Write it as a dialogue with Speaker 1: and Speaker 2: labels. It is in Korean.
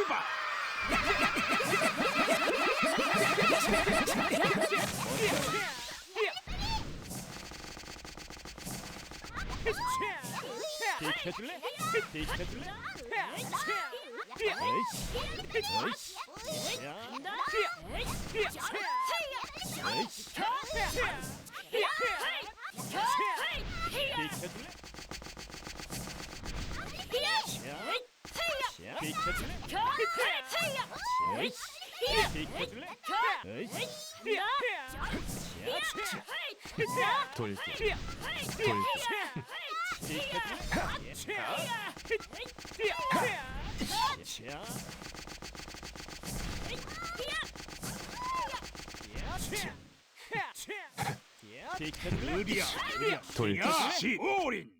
Speaker 1: 투바 비켜줄래? 비켜줄래? 에이씨 에이씨 비켜줄래? 비켜줄래? 비켜줄래? 돌기 야 비켜줄래?
Speaker 2: 야, 시 올인